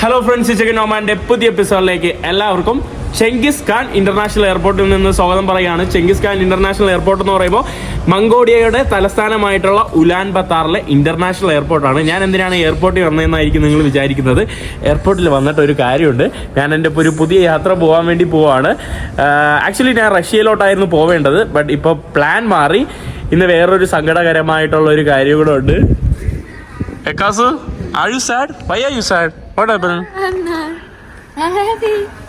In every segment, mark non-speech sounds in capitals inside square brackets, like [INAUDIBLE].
Hello friends chicken നോമാന്റെ പുതിയ എപ്പിസോഡിലേക്ക് എല്ലാവർക്കും ചെങ്കിസ് ഖാൻ ഇന്റർനാഷണൽ എയർപോർട്ടിൽ നിന്ന് സ്വാഗതം പറയുകയാണ്. ചെങ്കിസ് ഖാൻ ഇന്റർനാഷണൽ എയർപോർട്ട് എന്ന് പറയുമ്പോൾ മംഗോഡിയയുടെ തലസ്ഥാനമായിട്ടുള്ള ഉലാൻ ബത്താറിലെ ഇന്റർനാഷണൽ എയർപോർട്ടാണ് ഞാൻ എന്തിനാണ് എയർപോർട്ടിൽ വന്നതെന്നായിരിക്കും നിങ്ങൾ വിചാരിക്കുന്നത്? എയർപോർട്ടിൽ വന്നിട്ട് ഒരു കാര്യമുണ്ട്. ഞാൻ എന്റെ ഒരു പുതിയ യാത്ര പോകാൻ വേണ്ടി പോവാണ്. ആക്ച്വലി ഞാൻ റഷ്യയിലോട്ടായിരുന്നു പോവേണ്ടത്. ബട്ട് ഇപ്പോൾ പ്ലാൻ മാറി. ഇന്ന് വേറൊരു സങ്കടകരമായിട്ടുള്ള ഒരു കാര്യം കൂടെ ഉണ്ട്. എക്കാസു? Are you sad why are you sad what happen I'm not.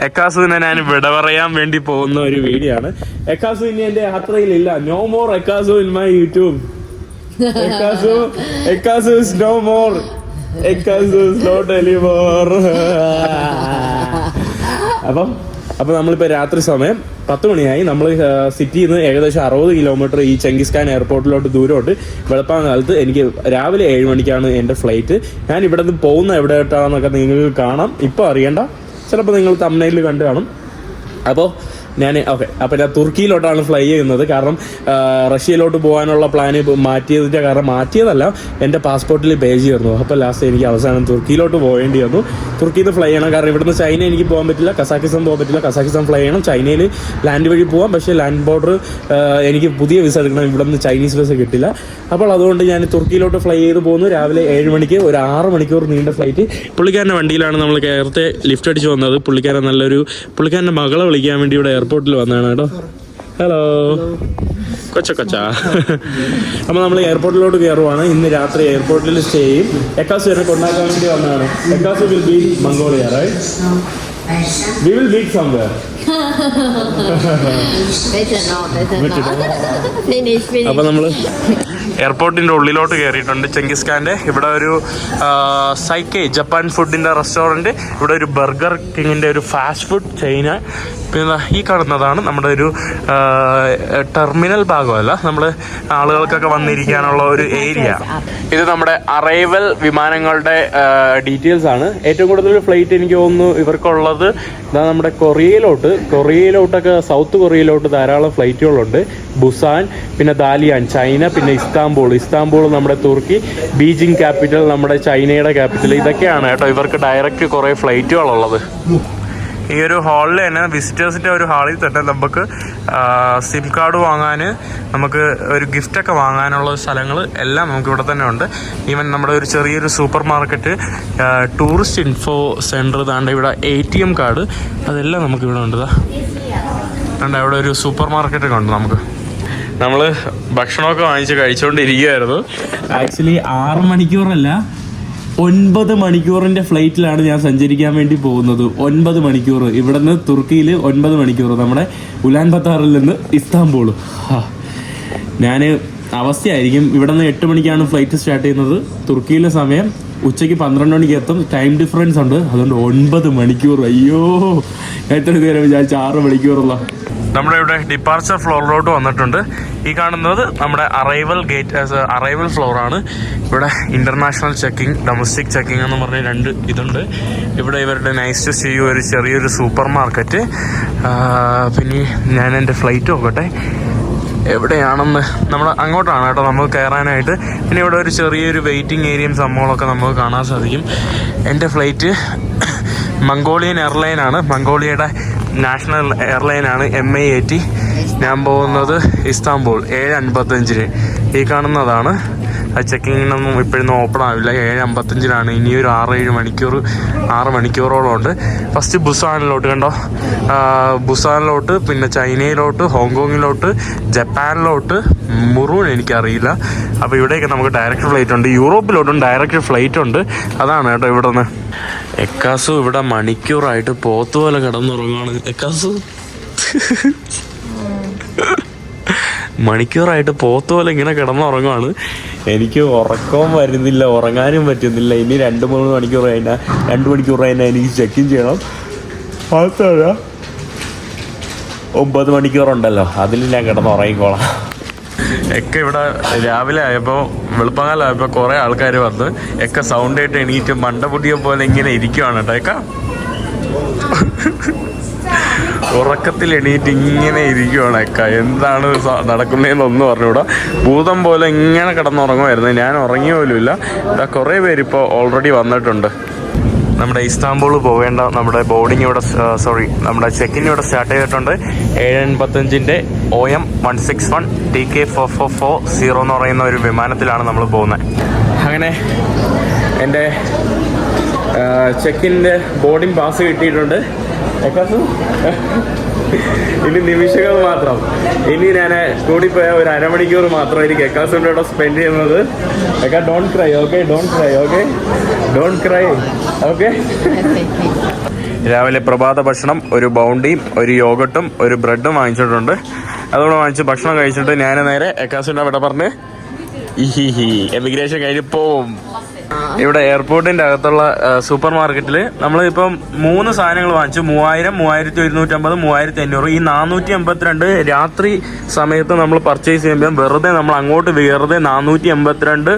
എക്കാസുവിനെ ഞാൻ വിട പറയാൻ വേണ്ടി പോകുന്ന ഒരു വീഡിയോ ആണ് എക്കാസു ഇനി എന്റെ യാത്രയിലില്ല. No more എക്കാസു in my YouTube എക്കാസു എക്കാസു is no more എക്കാസു is not anymore അപ്പം അപ്പം നമ്മളിപ്പോൾ രാത്രി സമയം പത്ത് മണിയായി. നമ്മൾ സിറ്റിയിൽ നിന്ന് ഏകദേശം അറുപത് കിലോമീറ്റർ ഈ ചെങ്കിസ് ഖാൻ എയർപോർട്ടിലോട്ട് ദൂരമുണ്ട് വെളുപ്പാൻ കാലത്ത് എനിക്ക് രാവിലെ ഏഴ് മണിക്കാണ് എന്റെ ഫ്ലൈറ്റ്. ഞാൻ ഇവിടെ നിന്ന് പോകുന്ന എവിടെയായിട്ടാണെന്നൊക്കെ നിങ്ങൾക്ക് കാണാം. ഇപ്പോൾ അറിയണ്ട. ചിലപ്പോൾ നിങ്ങൾ തമ്മനയിൽ കണ്ടു കാണും. അപ്പോൾ ഞാൻ ഓക്കെ അപ്പോൾ ഞാൻ തുർക്കിയിലോട്ടാണ് ഫ്ലൈ ചെയ്യുന്നത്. കാരണം റഷ്യയിലോട്ട് പോകാനുള്ള പ്ലാന് മാറ്റിയതിന്റെ കാരണം മാറ്റിയതല്ല എന്റെ പാസ്പോർട്ടിൽ പേജ് ചെയ്യുന്നു അപ്പോൾ ലാസ്റ്റ് എനിക്ക് അവസാനം തുർക്കിയിലോട്ട് പോകേണ്ടി വന്നു. തുർക്കിയിൽ നിന്ന് ഫ്ലൈ ചെയ്യണം. കാരണം ഇവിടുന്ന് ചൈന എനിക്ക് പോകാൻ പറ്റില്ല കസാക്കിസ്ഥാൻ പോകാൻ പറ്റില്ല. കസാക്കിസ്ഥാൻ ഫ്ലൈ ചെയ്യണം. ചൈനയിൽ ലാൻഡ് വഴി പോകാം പക്ഷേ ലാൻഡ് ബോർഡർ എനിക്ക് പുതിയ വിസ എടുക്കണം. ഇവിടെ നിന്ന് ചൈനീസ് വിസ കിട്ടില്ല. അപ്പോൾ അതുകൊണ്ട് ഞാൻ തുർക്കിയിലോട്ട് ഫ്ലൈ ചെയ്ത് പോകുന്നു രാവിലെ ഏഴ് മണിക്ക് ഒരു ആറ് മണിക്കൂർ നീണ്ട ഫ്ലൈറ്റ് പുള്ളിക്കാരന്റെ വണ്ടിയിലാണ് നമ്മൾ നേരത്തെ ലിഫ്റ്റ് അടിച്ച് വന്നത്. പുള്ളിക്കാരൻ നല്ലൊരു പുള്ളിക്കാരന്റെ മകളെ വിളിക്കാൻ വേണ്ടി ഇവിടെ എയർപോർട്ടിൽ വന്നതാണ് കേട്ടോ. ഹലോ കൊച്ച കൊച്ച. അപ്പോൾ നമ്മൾ എയർപോർട്ടിലോട്ട് കയറുവാണ് ഇന്ന് രാത്രി എയർപോർട്ടിൽ സ്റ്റേ ചെയ്യും. എക്കാസ് വരെ കൊണ്ടാക്കാൻ വേണ്ടി വന്നതാണ്. Because will be Mongolia right we will beat somewhere അപ്പൊ not. എയർപോർട്ടിന്റെ ഉള്ളിലോട്ട് കയറിയിട്ടുണ്ട് ചെങ്കിസ് ഖാന്റെ ഇവിടെ ഒരു സൈക്കേ ജപ്പാൻ ഫുഡിന്റെ റെസ്റ്റോറന്റ് ഇവിടെ ഒരു ബർഗർ കിങ്ങിന്റെ ഒരു ഫാസ്റ്റ് ഫുഡ് ചെയിന് പിന്നെ ഈ കാണുന്നതാണ് നമ്മുടെ ഒരു ടെർമിനൽ ഭാഗമല്ല നമ്മൾ ആളുകൾക്കൊക്കെ വന്നിരിക്കാനുള്ള ഒരു ഏരിയ ഇത് നമ്മുടെ അറൈവൽ വിമാനങ്ങളുടെ ഡീറ്റെയിൽസ് ആണ്. ഏറ്റവും കൂടുതൽ ഫ്ലൈറ്റ് എനിക്ക് തോന്നുന്നു ഇവർക്കുള്ളത് ഇതാ നമ്മുടെ കൊറിയയിലോട്ട്. കൊറിയയിലോട്ടൊക്കെ സൗത്ത് കൊറിയയിലോട്ട് ധാരാളം ഫ്ലൈറ്റുകളുണ്ട് ബുസാൻ പിന്നെ ദാലിയാൻ ചൈന പിന്നെ ഇസ്താംബൂൾ ഇസ്താംബൂൾ. ഇസ്താംബൂൾ നമ്മുടെ തുർക്കി ബീജിംഗ് ക്യാപിറ്റൽ നമ്മുടെ ചൈനയുടെ ക്യാപിറ്റൽ. ഇതൊക്കെയാണ് കേട്ടോ ഇവർക്ക് ഡയറക്റ്റ് കുറേ ഫ്ലൈറ്റുകളുള്ളത്. ഈ ഒരു ഹാളിൽ തന്നെ വിസിറ്റേഴ്സിന്റെ ഒരു ഹാളിൽ തന്നെ നമുക്ക് സിം കാർഡ് വാങ്ങാൻ നമുക്ക് ഒരു ഗിഫ്റ്റൊക്കെ വാങ്ങാനുള്ള സ്ഥലങ്ങൾ എല്ലാം നമുക്ക് ഇവിടെ തന്നെ ഉണ്ട്. ഈവൻ നമ്മുടെ ഒരു ചെറിയൊരു super market tourist info centre താണ്ട് ഇവിടെ എ ടി എം കാർഡ് അതെല്ലാം നമുക്ക് ഇവിടെ ഉണ്ട് ദാ. ഉണ്ട് അവിടെ ഒരു സൂപ്പർ മാർക്കറ്റൊക്കെ ഉണ്ട് നമുക്ക്. നമ്മൾ ഭക്ഷണമൊക്കെ വാങ്ങിച്ച് കഴിച്ചുകൊണ്ടിരിക്കുകയായിരുന്നു ആക്ച്വലി ആറ് മണിക്കൂറല്ല ഒൻപത് മണിക്കൂറിന്റെ ഫ്ലൈറ്റിലാണ് ഞാൻ സഞ്ചരിക്കാൻ വേണ്ടി പോകുന്നത്. ഒൻപത് മണിക്കൂർ ഇവിടുന്ന് തുർക്കിയിൽ ഒൻപത് മണിക്കൂർ നമ്മുടെ ഉലാൻ ബത്താറിൽ നിന്ന് ഇസ്താംബൂൾ ഞാൻ അവസ്ഥയായിരിക്കും. ഇവിടെ നിന്ന് എട്ട് മണിക്കാണ് ഫ്ലൈറ്റ് സ്റ്റാർട്ട് ചെയ്യുന്നത്. തുർക്കിയിലെ സമയം ഉച്ചയ്ക്ക് പന്ത്രണ്ട് മണിക്ക് എത്തും ടൈം ഡിഫറൻസ് ഉണ്ട്. അതുകൊണ്ട് ഒൻപത് മണിക്കൂർ അയ്യോ എത്ര നേരം വിചാരിച്ച ആറ് മണിക്കൂറുള്ള. നമ്മുടെ ഇവിടെ ഡിപ്പാർച്ചർ ഫ്ലോറിലോട്ട് വന്നിട്ടുണ്ട്. ഈ കാണുന്നത് നമ്മുടെ അറൈവൽ ഗേറ്റ് അറൈവൽ ഫ്ലോറാണ് ഇവിടെ ഇന്റർനാഷണൽ ചെക്കിംഗ് ഡൊമസ്റ്റിക് ചെക്കിംഗ് എന്ന് പറഞ്ഞ രണ്ട് ഇതുണ്ട്. ഇവിടെ ഇവരുടെ നൈസ് ടു സീ ഒരു ചെറിയൊരു സൂപ്പർ മാർക്കറ്റ് പിന്നെ ഞാൻ എന്റെ ഫ്ലൈറ്റ് നോക്കട്ടെ. എവിടെയാണെന്ന് നമ്മൾ അങ്ങോട്ടാണ് കേട്ടോ നമുക്ക് കയറാനായിട്ട്. പിന്നെ ഇവിടെ ഒരു ചെറിയൊരു വെയിറ്റിംഗ് ഏരിയയും സംഭവങ്ങളൊക്കെ നമുക്ക് കാണാൻ സാധിക്കും. എന്റെ ഫ്ലൈറ്റ് മംഗോളിയൻ എയർലൈനാണ് മംഗോളിയയുടെ നാഷണൽ എയർലൈനാണ് എം ഐ എ ടി ഞാൻ പോകുന്നത് ഇസ്താംബൂൾ ഏഴ് അൻപത്തഞ്ചിന് ഈ കാണുന്നതാണ്. ആ ചെക്കിങ്ങിനൊന്നും ഇപ്പോഴൊന്നും ഓപ്പൺ ആവില്ല. ഏഴ് അമ്പത്തഞ്ചിനാണ്. ഇനിയൊരു ഒരു ആറ് ഏഴ് മണിക്കൂർ ആറ് മണിക്കൂറോളം ഉണ്ട് ഫസ്റ്റ് ബുസാനിലോട്ട് കണ്ടോ? ബുസാനിലോട്ട് പിന്നെ ചൈനയിലോട്ട് ഹോങ്കോങ്ങിലോട്ട് ജപ്പാനിലോട്ട് മുറൂൺ എനിക്കറിയില്ല. അപ്പോൾ ഇവിടെയൊക്കെ നമുക്ക് ഡയറക്റ്റ് ഫ്ലൈറ്റ് ഉണ്ട്. യൂറോപ്പിലോട്ടും ഡയറക്റ്റ് ഫ്ലൈറ്റ് ഉണ്ട്. അതാണ് കേട്ടോ ഇവിടെ നിന്ന് എക്കാസു ഇവിടെ മണിക്കൂറായിട്ട് പോത്തുപോലെ കിടന്നുറങ്ങുകയാണ് എക്കാസു? മണിക്കൂറായിട്ട് പോത്ത് പോലെ ഇങ്ങനെ കിടന്നുറങ്ങുവാണ്. എനിക്ക് ഉറക്കവും വരുന്നില്ല ഉറങ്ങാനും പറ്റുന്നില്ല. ഇനി രണ്ട് മൂന്ന് മണിക്കൂർ കഴിഞ്ഞാൽ രണ്ട് മണിക്കൂർ കഴിഞ്ഞാൽ എനിക്ക് ചെക്കിൻ ചെയ്യണം. മാത്രമല്ല ഒമ്പത് മണിക്കൂറുണ്ടല്ലോ. അതിൽ ഞാൻ കിടന്ന് ഉറങ്ങിക്കോളാം. ഒക്കെ ഇവിടെ രാവിലെ ആയപ്പോൾ വെളുപ്പകാലമായപ്പോൾ കുറേ ആൾക്കാർ വന്ന് ഒക്കെ സൗണ്ട് ആയിട്ട് എണീറ്റ് മണ്ടപൊടിയെ പോലെ ഇങ്ങനെ ഇരിക്കുവാണ് കേട്ടോ എക്ക ഉറക്കത്തിൽ എണീറ്റ് ഇങ്ങനെ ഇരിക്കുവാണ് അക്ക. എന്താണ് നടക്കുന്നതെന്നൊന്നും പറഞ്ഞുകൂടാ ഭൂതം പോലെ ഇങ്ങനെ കിടന്നുറങ്ങുമായിരുന്നു. ഞാൻ ഉറങ്ങി പോലുമില്ല. ഇതാ കുറേ പേര് ഇപ്പോൾ ഓൾറെഡി വന്നിട്ടുണ്ട്. നമ്മുടെ ഇസ്താംബൂൾ പോവേണ്ട നമ്മുടെ ബോർഡിംഗ് ഇവിടെ സോറി നമ്മുടെ ചെക്കിൻ ഇവിടെ സ്റ്റാർട്ട് ചെയ്തിട്ടുണ്ട്. ഏഴ് എൺപത്തഞ്ചിന്റെ O M one six one T K four four four zero എന്ന് പറയുന്ന ഒരു വിമാനത്തിലാണ് നമ്മൾ പോകുന്നത്. അങ്ങനെ എന്റെ ചെക്കിന്റെ ബോർഡിംഗ് പാസ് കിട്ടിയിട്ടുണ്ട്. എക്കാസ് ഇനി നിമിഷങ്ങൾ മാത്രം. ഇനി ഞാൻ കൂടിപ്പോയ ഒരു അരമണിക്കൂർ മാത്രം എനിക്ക് എക്കാസിന്റെ കൂടെ സ്പെൻഡ് ചെയ്യുന്നത്. എക്കാ don't cry okay don't cry okay don't cry okay രാവിലെ പ്രഭാത ഭക്ഷണം ഒരു ബൗണ്ടിയും ഒരു യോഗട്ടും ഒരു ബ്രെഡും വാങ്ങിച്ചിട്ടുണ്ട്. അതുകൂടെ വാങ്ങിച്ച് ഭക്ഷണം കഴിച്ചിട്ട് ഞാൻ നേരെ എക്കാസിന്റെ അവിടെ പറഞ്ഞ് ഇഹിഹി എമിഗ്രേഷൻ കഴിഞ്ഞ് പോവും. ഇവിടെ എയർപോർട്ടിന്റെ അകത്തുള്ള സൂപ്പർ മാർക്കറ്റിൽ നമ്മൾ ഇപ്പം മൂന്ന് സാധനങ്ങൾ വാങ്ങിച്ചു. മൂവായിരം മൂവായിരത്തി ഒരുന്നൂറ്റമ്പത് മൂവായിരത്തി അഞ്ഞൂറ് ഈ നാനൂറ്റി എൺപത്തിരണ്ട് രാത്രി സമയത്ത് നമ്മൾ പർച്ചേസ് ചെയ്യുമ്പോൾ വെറുതെ നമ്മൾ അങ്ങോട്ട് വെറുതെ നാനൂറ്റി എൺപത്തിരണ്ട്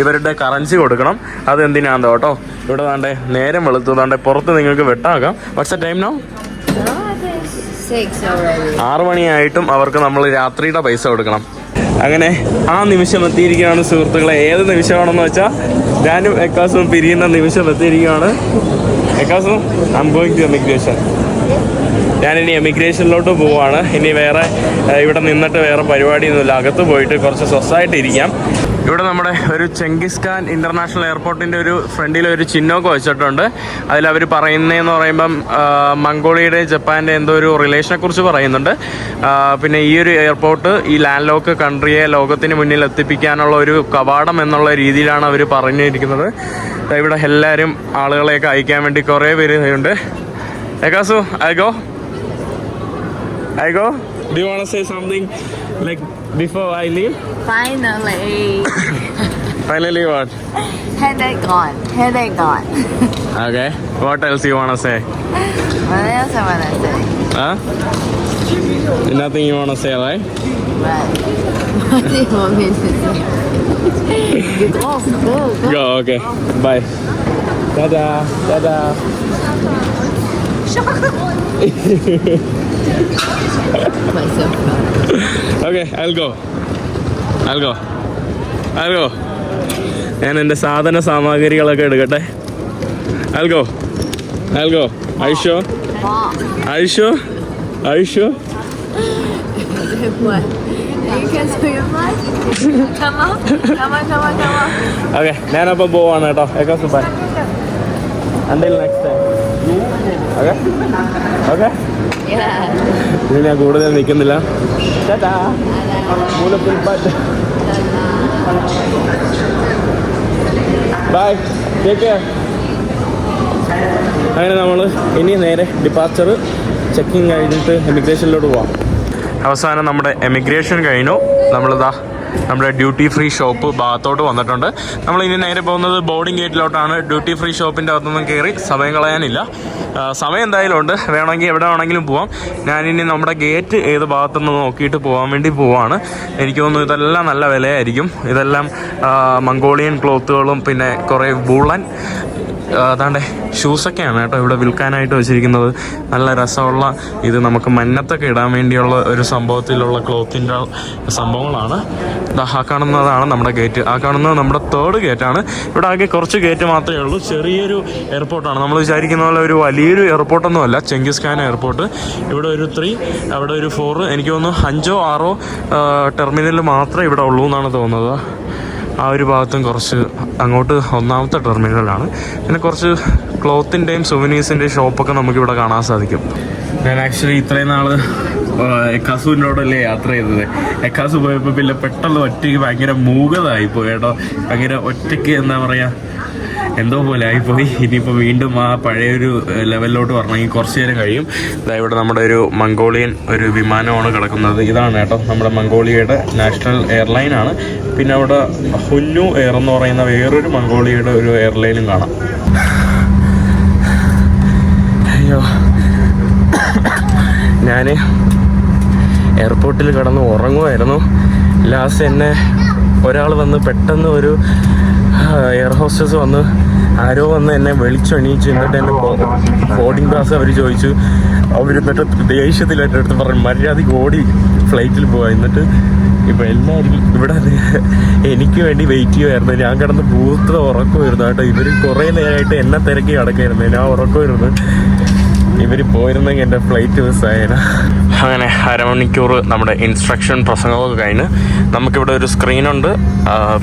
ഇവരുടെ കറൻസി കൊടുക്കണം. അത് എന്തിനാന്ന് കേട്ടോ? ഇവിടെ വേണ്ടേ നേരം വെളുത്തു. താണ്ടെ പുറത്ത് നിങ്ങൾക്ക് വെട്ടാക്കാം പക്ഷെ ടൈം നോ. ആറു മണിയായിട്ടും അവർക്ക് നമ്മൾ രാത്രിയുടെ പൈസ കൊടുക്കണം. അങ്ങനെ ആ നിമിഷം എത്തിയിരിക്കുകയാണ് സുഹൃത്തുക്കളെ. ഏത് നിമിഷമാണെന്ന് വെച്ചാൽ ഞാനും എക്കാസും പിരിയുന്ന നിമിഷം എത്തിയിരിക്കുകയാണ്. എക്കാസും ഐ എമിഗ്രേഷൻ ഞാനിനി എമിഗ്രേഷനിലോട്ട് പോവാണ്. ഇനി വേറെ ഇവിടെ നിന്നിട്ട് വേറെ പരിപാടിയൊന്നുമില്ല. അകത്ത് പോയിട്ട് കുറച്ച് സ്വസ്ഥമായിട്ട് ഇരിക്കാം. ഇവിടെ നമ്മുടെ ഒരു ചെങ്കിസ് ഖാൻ ഇന്റർനാഷണൽ എയർപോർട്ടിന്റെ ഒരു ഫ്രണ്ടിൽ ഒരു ചിഹ്നമൊക്കെ വെച്ചിട്ടുണ്ട്. അതിൽ അവർ പറയുന്നതെന്ന് പറയുമ്പം മംഗോളിയുടെ ജപ്പാന്റെ എന്തോ ഒരു റിലേഷനെ കുറിച്ച് പറയുന്നുണ്ട്. പിന്നെ ഈ ഒരു എയർപോർട്ട് ഈ ലാൻഡ് ലോക്ക് കൺട്രിയെ ലോകത്തിന് മുന്നിൽ എത്തിപ്പിക്കാനുള്ള ഒരു കവാടം എന്നുള്ള രീതിയിലാണ് അവർ പറഞ്ഞിരിക്കുന്നത്. ഇവിടെ എല്ലാവരും ആളുകളെയൊക്കെ അയക്കാൻ വേണ്ടി കുറേ പേര് ഉണ്ട് ഏകാസു I go. I go. Do you want to say something like before I leave? Finally. [COUGHS] Finally, what? Headache gone. Headache gone. [LAUGHS] Okay. What else you want to say? what else I wanna say? Huh? Nothing you want to say, right? But [LAUGHS] what do you want me to say? you go, go, go. Go. Okay. Bye. Ta-da. Ta-da. [LAUGHS] Myself. Okay. I'll go. I'll go. I'll go. ഞാൻ എന്റെ സാധന സാമഗ്രികളൊക്കെ എടുക്കട്ടെ I'll go. I'll go. Are you sure? Are you sure? Are you sure? You can do come on. Come on, come on, come on. Okay ഞാനപ്പം പോവാണ് കേട്ടോ okay സുബാൻ until next time okay okay. ഇനി ഞാൻ കൂടുതൽ നിൽക്കുന്നില്ല. Bye take care അങ്ങനെ നമ്മൾ ഇനി നേരെ ഡിപ്പാർച്ചർ ചെക്കിങ് കഴിഞ്ഞിട്ട് എമിഗ്രേഷനിലോട്ട് പോവാം. അവസാനം നമ്മുടെ എമിഗ്രേഷൻ കഴിഞ്ഞു. നമ്മളിതാ നമ്മുടെ ഡ്യൂട്ടി ഫ്രീ ഷോപ്പ് ഭാഗത്തോട്ട് വന്നിട്ടുണ്ട്. നമ്മൾ ഇനി നേരെ പോകുന്നത് ബോർഡിംഗ് ഗേറ്റിലോട്ടാണ് ഡ്യൂട്ടി ഫ്രീ ഷോപ്പിന്റെ അകത്തൊന്നും കയറി സമയം കളയാനില്ല. സമയം എന്തായാലും ഉണ്ട്. വേണമെങ്കിൽ എവിടെ വേണമെങ്കിലും പോവാം. ഞാനിനി നമ്മുടെ ഗേറ്റ് ഏത് ഭാഗത്തുനിന്ന് നോക്കിയിട്ട് പോകാൻ വേണ്ടി പോവാണ്. എനിക്ക് തോന്നുന്നു ഇതെല്ലാം നല്ല വിലയായിരിക്കും. ഇതെല്ലാം മംഗോളിയൻ ക്ലോത്തുകളും പിന്നെ കുറേ വൂളൻ അതാണ്ട്. ഷൂസൊക്കെയാണ് കേട്ടോ ഇവിടെ വിൽക്കാനായിട്ട് വെച്ചിരിക്കുന്നത്. നല്ല രസമുള്ള ഇത് നമുക്ക് മന്നത്തൊക്കെ ഇടാൻ വേണ്ടിയുള്ള ഒരു സംഭവത്തിലുള്ള ക്ലോത്തിന്റെ സംഭവങ്ങളാണ്. ആ കാണുന്നതാണ് നമ്മുടെ ഗേറ്റ്. ആ കാണുന്നത് നമ്മുടെ തേർഡ് ഗേറ്റാണ് ഇവിടെ ആകെ കുറച്ച് ഗേറ്റ് മാത്രമേ ഉള്ളൂ. ചെറിയൊരു എയർപോർട്ടാണ് നമ്മൾ വിചാരിക്കുന്ന പോലെ ഒരു വലിയൊരു എയർപോർട്ടൊന്നും അല്ല. ചെങ്കിസ് ഖാൻ എയർപോർട്ട് ഇവിടെ ഒരു ത്രീ അവിടെ ഒരു ഫോർ എനിക്ക് തോന്നുന്നു അഞ്ചോ ആറോ ടെർമിനൽ മാത്രമേ ഇവിടെ ഉള്ളൂ എന്നാണ് തോന്നുന്നത്. ആ ഒരു ഭാഗത്തും കുറച്ച് അങ്ങോട്ട് ഒന്നാമത്തെ ടെർമിനലാണ് പിന്നെ കുറച്ച് ക്ലോത്തിന്റെയും സുവനീസിന്റെയും ഷോപ്പൊക്കെ നമുക്കിവിടെ കാണാൻ സാധിക്കും. ഞാൻ ആക്ച്വലി ഇത്രയും നാൾ എക്കാസുവിനോടല്ലേ യാത്ര ചെയ്തത്. എക്കാസു പോയപ്പോൾ പിന്നെ പെട്ടെന്ന് ഒറ്റയ്ക്ക് ഭയങ്കര മൂകതായി പോയി കേട്ടോ. ഭയങ്കര ഒറ്റയ്ക്ക് എന്താ പറയുക എന്തോ പോലെ ആയിപ്പോയി. ഇനിയിപ്പോൾ വീണ്ടും ആ പഴയ ഒരു ലെവലിലോട്ട് വരണമെങ്കിൽ കുറച്ച് നേരം കഴിയും. ഇതാ ഇവിടെ നമ്മുടെ ഒരു മംഗോളിയൻ ഒരു വിമാനമാണ് കിടക്കുന്നത്. ഇതാണ് കേട്ടോ നമ്മുടെ മംഗോളിയയുടെ നാഷണൽ എയർലൈൻ ആണ്. പിന്നെ അവിടെ ഹുന്നു എയർ എന്ന് പറയുന്ന വേറൊരു മംഗോളിയയുടെ ഒരു എയർലൈനും കാണാം. അയ്യോ. ഞാൻ എയർപോർട്ടിൽ കിടന്ന് ഉറങ്ങുമായിരുന്നു ലാസ്റ്റ് എന്നെ ഒരാൾ വന്ന് പെട്ടെന്ന് ഒരു എയർ ഹോസ്റ്റസ് വന്ന് ആരോ വന്ന് എന്നെ വിളിച്ചെണീച്ച് എന്നിട്ട് എന്റെ ബോർഡിംഗ് പാസ് അവർ ചോദിച്ചു. അവർ എന്നിട്ട് ദേഷ്യത്തിലായിട്ട് എടുത്ത് പറഞ്ഞു മര്യാദയ്ക്ക് ഓടി ഫ്ലൈറ്റിൽ പോവാ. എന്നിട്ട് ഇപ്പം എല്ലാവരും ഇവിടെ എനിക്ക് വേണ്ടി വെയിറ്റ് ചെയ്യുമായിരുന്നു ഞാൻ കിടന്ന് പൂത്ത ഉറക്കമായിരുന്നു കേട്ടോ. ഇവർ കുറേ നേരമായിട്ട് എന്നെ തിരക്കി കിടക്കായിരുന്നു ഞാൻ ഉറക്കമായിരുന്നു. ഇവർ പോയിരുന്നെങ്കിൽ എന്റെ ഫ്ലൈറ്റ് മിസ്സായേന അങ്ങനെ അരമണിക്കൂർ നമ്മുടെ ഇൻസ്ട്രക്ഷൻ പ്രസംഗമൊക്കെ കഴിഞ്ഞ് നമുക്കിവിടെ ഒരു സ്ക്രീനുണ്ട്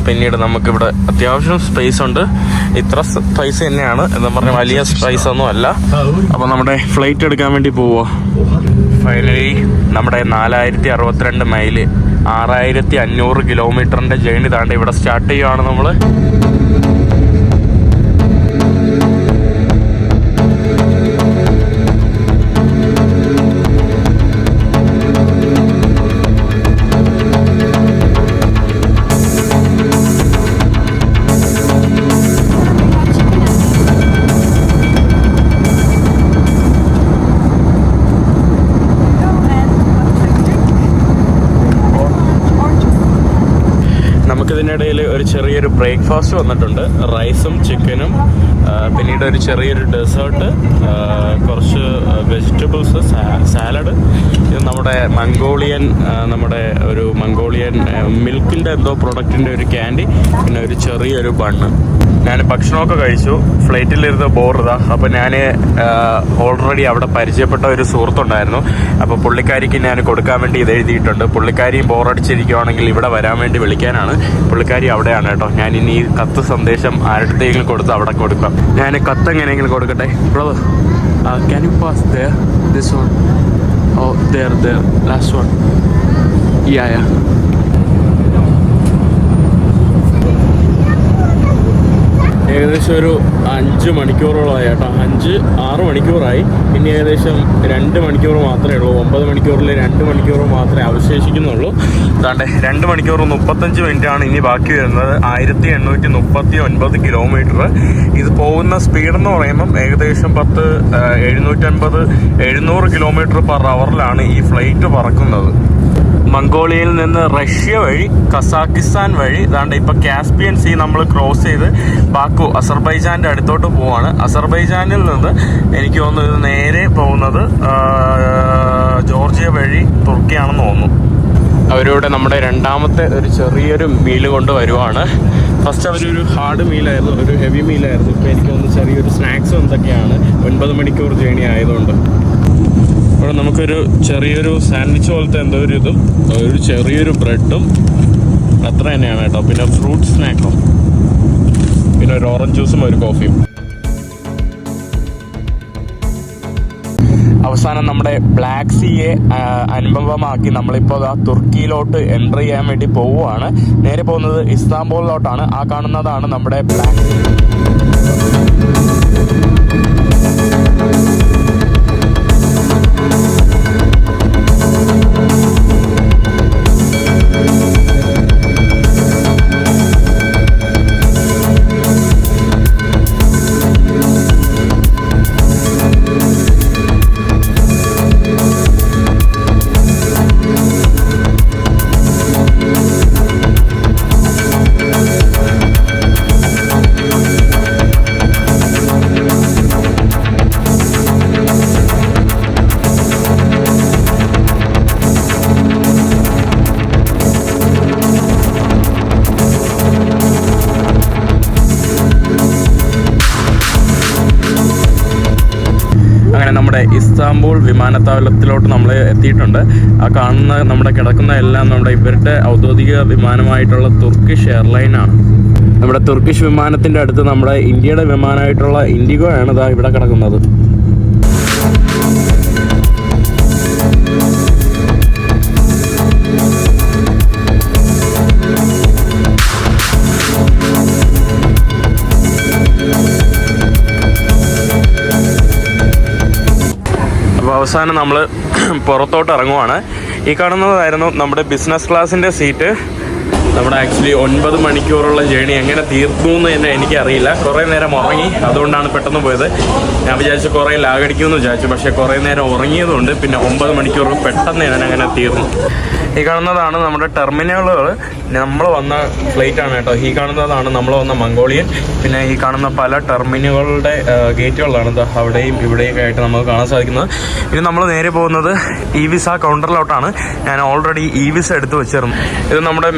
പിന്നീട് നമുക്കിവിടെ അത്യാവശ്യം സ്പേസ് ഉണ്ട്. ഇത്ര സ്പേസ് തന്നെയാണ്. എന്ന് പറഞ്ഞ വലിയ സ്പേസ് ഒന്നും അല്ല. അപ്പോൾ നമ്മുടെ ഫ്ലൈറ്റ് എടുക്കാൻ വേണ്ടി പോവുക ഫൈനലി നമ്മുടെ നാലായിരത്തി അറുപത്തിരണ്ട് മൈൽ ആറായിരത്തി അഞ്ഞൂറ് കിലോമീറ്ററിന്റെ ജേണി താണ്ട് ഇവിടെ സ്റ്റാർട്ട് ചെയ്യുവാണ് നമ്മൾ Fisher ചെറിയൊരു ബ്രേക്ക്ഫാസ്റ്റ് വന്നിട്ടുണ്ട്. റൈസും ചിക്കനും പിന്നീട് ഒരു ചെറിയൊരു ഡെസേർട്ട് കുറച്ച് വെജിറ്റബിൾസ് സാലഡ് ഇത് നമ്മുടെ മംഗോളിയൻ നമ്മുടെ ഒരു മംഗോളിയൻ മിൽക്കിന്റെ എന്തോ പ്രൊഡക്റ്റിന്റെ ഒരു ക്യാൻഡി പിന്നെ ഒരു ചെറിയൊരു ബണ്ണ് ഞാൻ ഭക്ഷണമൊക്കെ കഴിച്ചു. ഫ്ലൈറ്റിലിരുന്ന് ബോറിതാ അപ്പോൾ ഞാൻ ഓൾറെഡി അവിടെ പരിചയപ്പെട്ട ഒരു സുഹൃത്തുണ്ടായിരുന്നു. അപ്പോൾ പുള്ളിക്കാരിക്ക് ഞാൻ കൊടുക്കാൻ വേണ്ടി ഇത് എഴുതിയിട്ടുണ്ട്. പുള്ളിക്കാരിയും ബോറടിച്ചിരിക്കുവാണെങ്കിൽ ഇവിടെ വരാൻ വേണ്ടി വിളിക്കാനാണ്. പുള്ളിക്കാരി അവിടെയാണ് കേട്ടോ. ഞാൻ ഇനി ഈ കത്ത് സന്ദേശം ആരുടെയെങ്കിലും കൊടുത്ത് അവിടെ കൊടുക്കാം. ഞാൻ കത്ത് എങ്ങനെയെങ്കിലും കൊടുക്കട്ടെ? Brother can you pass there this one oh there there last one yeah ഏകദേശം ഒരു അഞ്ച് മണിക്കൂറോളമായി കേട്ടോ. അഞ്ച് ആറ് മണിക്കൂറായി. ഇനി ഏകദേശം രണ്ട് മണിക്കൂർ മാത്രമേ ഉള്ളൂ. ഒമ്പത് മണിക്കൂറിൽ രണ്ട് മണിക്കൂർ മാത്രമേ അവശേഷിക്കുന്നുള്ളൂ. അതാണ്ട് രണ്ട് മണിക്കൂർ മുപ്പത്തഞ്ച് മിനിറ്റ് ആണ് ഇനി ബാക്കി വരുന്നത്. ആയിരത്തി എണ്ണൂറ്റി മുപ്പത്തി ഒൻപത് കിലോമീറ്റർ ഇത് പോകുന്ന സ്പീഡെന്ന് പറയുമ്പം ഏകദേശം പത്ത് എഴുന്നൂറ്റൻപത് എഴുന്നൂറ് കിലോമീറ്റർ പെർ അവറിലാണ് ഈ ഫ്ലൈറ്റ് പറക്കുന്നത്. മംഗോളിയയിൽ നിന്ന് റഷ്യ വഴി കസാക്കിസ്ഥാൻ വഴി ഇതാണ്ട് ഇപ്പൊ കാസ്പിയൻ സീ നമ്മൾ ക്രോസ് ചെയ്ത് ബാക്കു അസർബൈജാന്റെ അടുത്തോട്ട് പോവാണ്. അസർബൈജാനിൽ നിന്ന് എനിക്ക് തോന്നുന്നു ഇത് നേരെ പോകുന്നത് ജോർജിയ വഴി തുർക്കിയാണെന്ന് തോന്നുന്നു. അവരിവിടെ നമ്മുടെ രണ്ടാമത്തെ ഒരു ചെറിയൊരു മീൽ കൊണ്ട് വരുവാണ്. ഫസ്റ്റ് അവരൊരു ഹാർഡ് മീലായിരുന്നു ഒരു ഹെവി മീലായിരുന്നു ഇപ്പം എനിക്ക് തോന്നുന്നു ചെറിയൊരു സ്നാക്സും എന്തൊക്കെയാണ്. ഒൻപത് മണിക്കൂർ ജേണി ആയതുകൊണ്ട്. ഇവിടെ നമുക്കൊരു ചെറിയൊരു സാൻഡ്വിച്ച് പോലത്തെ എന്തോ ഒരു ഇതും ഒരു ചെറിയൊരു ബ്രെഡും അത്ര തന്നെയാണ് കേട്ടോ. പിന്നെ ഫ്രൂട്ട് സ്നാക്കും. പിന്നെ ഒരു ഓറഞ്ച് ജ്യൂസും ഒരു കോഫിയും. അവസാനം നമ്മുടെ ബ്ലാക്ക് സീയെ അനുഭവമാക്കി നമ്മളിപ്പോൾ ആ തുർക്കിയിലോട്ട് എൻട്രി ചെയ്യാൻ വേണ്ടി പോവുകയാണ് നേരെ പോകുന്നത് ഇസ്താംബൂളിലോട്ടാണ്. ആ കാണുന്നതാണ് നമ്മുടെ ബ്ലാക്ക് സീ ഇസ്താംബൂൾ വിമാനത്താവളത്തിലോട്ട് നമ്മൾ എത്തിയിട്ടുണ്ട്. ആ കാണുന്ന നമ്മുടെ കിടക്കുന്ന എല്ലാം നമ്മുടെ ഇവരുടെ ഔദ്യോഗിക വിമാനമായിട്ടുള്ള തുർക്കിഷ് എയർലൈനാണ് നമ്മുടെ തുർക്കിഷ് വിമാനത്തിന്റെ അടുത്ത് നമ്മുടെ ഇന്ത്യയുടെ വിമാനമായിട്ടുള്ള ഇൻഡിഗോ ആണ് ഇതാ ഇവിടെ കിടക്കുന്നത്. അവസാനം നമ്മൾ പുറത്തോട്ട് ഇറങ്ങുവാണ്. ഈ കാണുന്നതായിരുന്നു നമ്മുടെ ബിസിനസ് ക്ലാസ്സിന്റെ സീറ്റ് നമ്മുടെ ആക്ച്വലി ഒൻപത് മണിക്കൂറുള്ള ജേണി എങ്ങനെ തീർന്നു എന്ന് തന്നെ എനിക്കറിയില്ല. കുറേ നേരം ഉറങ്ങി അതുകൊണ്ടാണ് പെട്ടെന്ന് പോയത്. ഞാൻ വിചാരിച്ചു കുറേ ലാഗടിക്കുമെന്ന് വിചാരിച്ചു പക്ഷേ കുറേ നേരം ഉറങ്ങിയതുകൊണ്ട് പിന്നെ ഒമ്പത് മണിക്കൂർ പെട്ടെന്ന് ഞാൻ അങ്ങനെ തീർന്നു. ഈ കാണുന്നതാണ് നമ്മുടെ ടെർമിനലുകൾ നമ്മൾ വന്ന ഫ്ലൈറ്റ് ആണ് കേട്ടോ. ഈ കാണുന്നതാണ് നമ്മൾ വന്ന മംഗോളിയൻ. പിന്നെ ഈ കാണുന്ന പല ടെർമിനലുകളുടെ ഗേറ്റുകളാണ് അവിടെയും ഇവിടെയൊക്കെ ആയിട്ട് നമുക്ക് കാണാൻ സാധിക്കുന്നത്. ഇനി നമ്മൾ നേരെ പോകുന്നത് ഇ വിസ കൗണ്ടറിലോട്ടാണ് ഞാൻ ഓൾറെഡി ഇ വിസ എടുത്ത് വെച്ചിരുന്നു. ഇത് നമ്മുടെ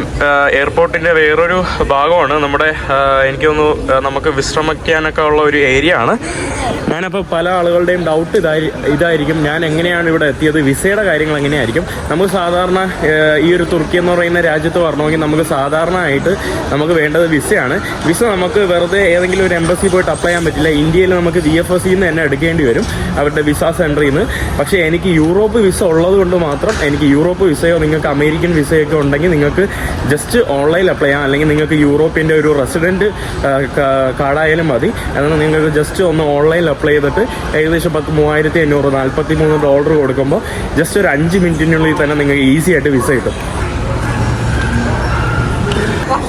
എയർപോർട്ടിന്റെ വേറൊരു ഭാഗമാണ്. നമ്മുടെ എനിക്ക് തോന്നുന്നു നമുക്ക് വിശ്രമിക്കാനൊക്കെ ഉള്ള ഒരു ഏരിയ ആണ്. ഞാനപ്പോൾ പല ആളുകളുടെയും ഡൗട്ട് ഇതായി ഇതായിരിക്കും. ഞാൻ എങ്ങനെയാണ് ഇവിടെ എത്തിയത്? വിസയുടെ കാര്യങ്ങൾ എങ്ങനെയായിരിക്കും? നമുക്ക് സാധാരണ ഈ ഒരു തുർക്കി എന്ന് പറയുന്ന രാജ്യത്ത് വരണമെങ്കിൽ നമുക്ക് സാധാരണയായിട്ട് നമുക്ക് വേണ്ടത് വിസയാണ്. വിസ നമുക്ക് വെറുതെ ഏതെങ്കിലും ഒരു എംബസി പോയിട്ട് അപ്ലൈ ചെയ്യാൻ പറ്റില്ല. ഇന്ത്യയിൽ നമുക്ക് വി എഫ് എസ് സിന്ന് തന്നെ എടുക്കേണ്ടി വരും അവരുടെ വിസ സെന്ററിൽ നിന്ന് പക്ഷേ എനിക്ക് യൂറോപ്പ് വിസ ഉള്ളത് കൊണ്ട് മാത്രം എനിക്ക് യൂറോപ്പ് വിസയോ നിങ്ങൾക്ക് അമേരിക്കൻ വിസയൊക്കെ ഉണ്ടെങ്കിൽ നിങ്ങൾക്ക് ജസ്റ്റ് ഓൺലൈനിൽ അപ്ലൈ ചെയ്യാം. അല്ലെങ്കിൽ നിങ്ങൾക്ക് യൂറോപ്പിന്റെ ഒരു റെസിഡന്റ് കാർഡായാലും മതി. എന്നാൽ നിങ്ങൾക്ക് ജസ്റ്റ് ഒന്ന് ഓൺലൈനിൽ അപ്ലൈ ചെയ്തിട്ട് ഏകദേശം പത്ത് മൂവായിരത്തി അഞ്ഞൂറ് നാൽപ്പത്തി മൂന്ന് ഡോളർ കൊടുക്കുമ്പോൾ ജസ്റ്റ് ഒരു അഞ്ച് മിനിറ്റിനുള്ളിൽ തന്നെ നിങ്ങൾക്ക് ഈസി ആയിട്ട് വിസ കിട്ടും.